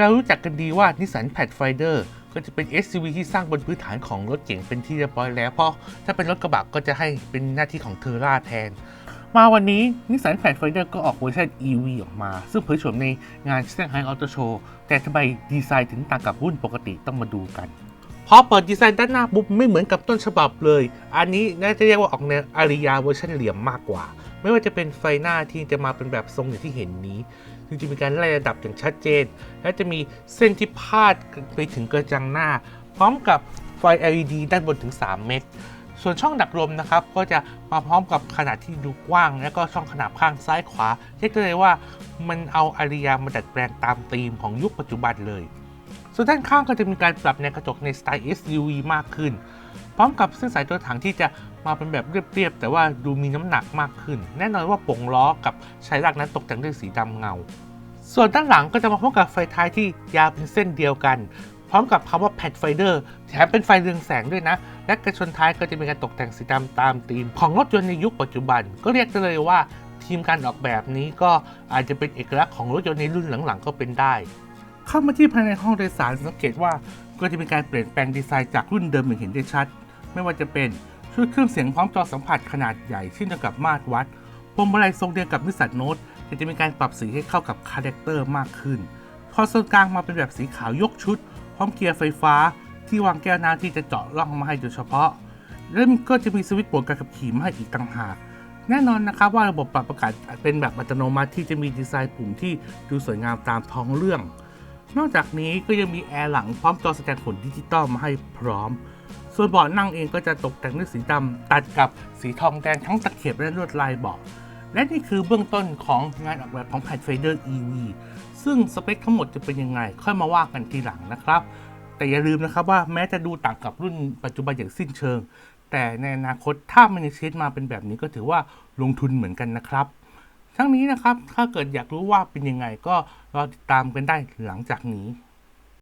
เรารู้จักกันดีว่านิสสันแพดไฟเดอร์ก็จะเป็น SUV ที่สร้างบนพื้นฐานของรถเก๋งเป็นที่เรียบร้อยแล้วเพราะถ้าเป็นรถกระบะก็จะให้เป็นหน้าที่ของเทอร่าแทน มาวันนี้นิสสันแพดไฟเดอร์ก็ออกเวอร์ชัน EV ออกมา ซึ่งเผยโฉมในงานเซี่ยงไฮ้ออโตโชว์แต่ทำไมดีไซน์ถึงต่างกับรุ่นปกติต้องมาดูกัน พอเปิดดีไซน์ด้านหน้าปุ๊บไม่เหมือนกับต้นฉบับเลย อันนี้น่าจะเรียกว่าออกแนวอาริยาเวอร์ชันเหลี่ยมมากกว่า ไม่ว่าจะเป็นไฟหน้าที่จะมาเป็นแบบทรงอย่างที่เห็นนี้ซึ่งจะมีการไล่ระดับอย่างชัดเจน และจะมีเส้นที่พาดไปถึงกระจังหน้า พร้อมกับไฟ LED ด้านบนถึง 3 เมตร ส่วนช่องดักลมนะครับ ก็จะมาพร้อมกับขนาดที่ดูกว้าง และก็ช่องขนาดข้างซ้ายขวาเรียกได้เลยว่ามันเอาอาริยามาดัดแปลงตามธีมของยุคปัจจุบันเลย ส่วนด้านข้างก็จะมีการปรับแนวกระจกในสไตล์ SUV มากขึ้น พร้อมกับเส้นสายตัวถังที่จะมาเป็นแบบเรียบๆ แต่ว่าดูมีน้ำหนักมากขึ้น แน่นอนว่าปงล้อกับชายลักนั้นตกแต่งด้วยสีดำเงา ส่วนด้านหลังก็จะมาพร้อมกับไฟท้ายที่ยาวเป็นเส้นเดียวกัน พร้อมกับคำว่า Pad Finder แถมเป็นไฟเรืองแสงด้วยนะ และกระชนท้ายก็จะมีการตกแต่งสีดำตามธีม ของรถยนต์ในยุคปัจจุบัน ก็เรียกได้เลยว่าทีมการออกแบบนี้ก็อาจจะเป็นเอกลักษณ์ของรถยนต์ในรุ่นหลังๆ ก็เป็นได้ เข้ามาที่ภายในห้องโดยสารสังเกตว่าก็จะมีการเปลี่ยนแปลงดีไซน์จากรุ่นเดิมอย่างเห็นได้ชัด ไม่ว่าจะเป็นชุดเครื่องเสียงพร้อมจอสัมผัสขนาดใหญ่เช่นเดียวกับมาตรวัดพวงมาลัยทรงเดียวกับนิสสันโนตแต่จะมีการปรับสีให้เข้ากับคาแรคเตอร์มากขึ้นคอนโซลกลางมาเป็นแบบสีขาวยกชุด พร้อมเกียร์ไฟฟ้า ที่วางแก้วน้ำที่จะเจาะร่องมาให้โดยเฉพาะและก็จะมีสวิตช์โหมดการขับขี่มาให้อีกต่างหากแน่นอนนะครับว่าระบบปรับอากาศเป็นแบบอัตโนมัติที่จะมีดีไซน์ปุ่มที่ดูสวยงามตามท้องเรื่อง นอกจากนี้ก็ยังมีแอร์หลังพร้อมจอแสดงผลดิจิตอลมาให้พร้อม ส่วนเบาะนั่งเองก็จะตกแต่งด้วยสีดำตัดกับสีทองแดงทั้งตะเข็บและลวดลายเบาะและนี่คือเบื้องต้นของงานออกแบบของ Pathfinder EV ซึ่งสเปคทั้งหมดจะเป็นยังไง ค่อยมาว่ากันทีหลังนะครับ แต่อย่าลืมนะครับว่าแม้จะดูต่างกับรุ่นปัจจุบันอย่างสิ้นเชิง แต่ในอนาคตถ้ามันยังเชดมาเป็นแบบนี้ก็ถือว่าลงทุนเหมือนกันนะครับ ทั้งนี้นะครับ ถ้าเกิดอยากรู้ว่าเป็นยังไงก็รอติดตามกันได้หลังจากนี้